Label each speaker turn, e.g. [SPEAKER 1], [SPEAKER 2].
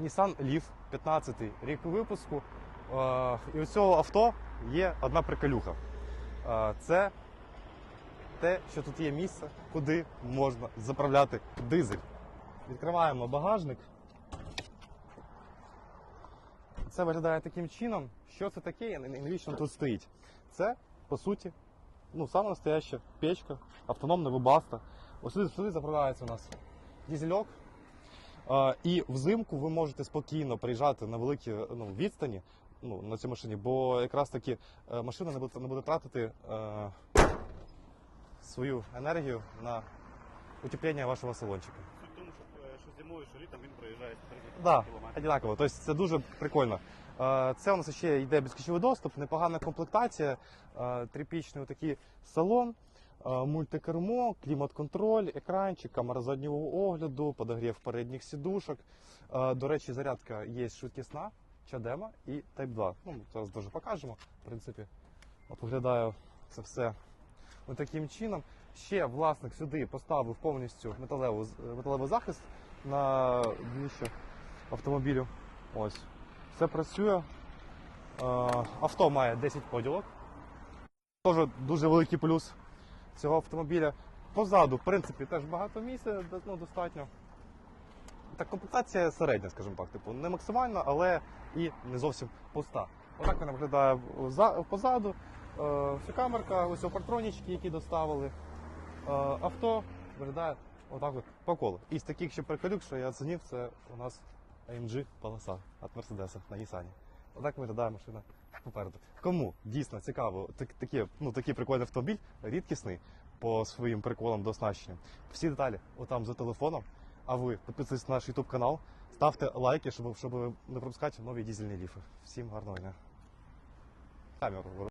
[SPEAKER 1] Nissan Leaf 15 рік випуску. Е, І у цього авто є одна приколюха. Е, Це те, що тут є місце, куди можна заправляти дизель. Відкриваємо багажник. Це виглядає таким чином. Що це таке і навіщо тут стоїть? Це, по суті, ну, саме настояща печка, автономна вибаста. Ось сюди, заправляється у нас дізельок. І взимку ви можете спокійно приїжджати на великі ну, відстані ну, на цій машині, бо якраз таки е, машина не буде, не буде тратити е, свою енергію на утеплення вашого салончика.
[SPEAKER 2] Суть в тому, що, е, що зимою, що літом він проїжджає 30
[SPEAKER 1] Да,
[SPEAKER 2] кілометрів.
[SPEAKER 1] одинаково. Тобто це дуже прикольно. Е, Це у нас ще йде безключовий доступ, непогана комплектація, е, трипічний такий салон, мультикермо, клімат-контроль, екранчик, камера заднього огляду, подогрів передніх сідушок. Е, До речі, зарядка є швидкісна, чадема і Type 2. Ну, зараз дуже покажемо. В принципі, от виглядає це все таким чином. Ще власник сюди поставив повністю металеву, металевий захист на дніще автомобілю. Ось. Все працює. Е, Авто має 10 поділок. Теж дуже великий плюс цього автомобіля. Позаду, в принципі, теж багато місця, ну, достатньо. Так, комплектація середня, скажімо так, типу, не максимальна, але і не зовсім пуста. Отак вона виглядає позаду. Е, Вся камерка, ось партронічки, які доставили. Е, Авто виглядає отак от по колу. Із таких ще приколюк, що я оцінив, це у нас AMG полоса від Мерседеса на Nissan. Отак виглядає машина попереду. Кому дійсно цікаво, так, такі, ну, такий прикольний автомобіль, рідкісний по своїм приколам до оснащення. Всі деталі отам за телефоном. А ви підписуйтесь на наш YouTube канал, ставте лайки, щоб, щоб не пропускати нові дізельні ліфи. Всім гарного дня. Камеру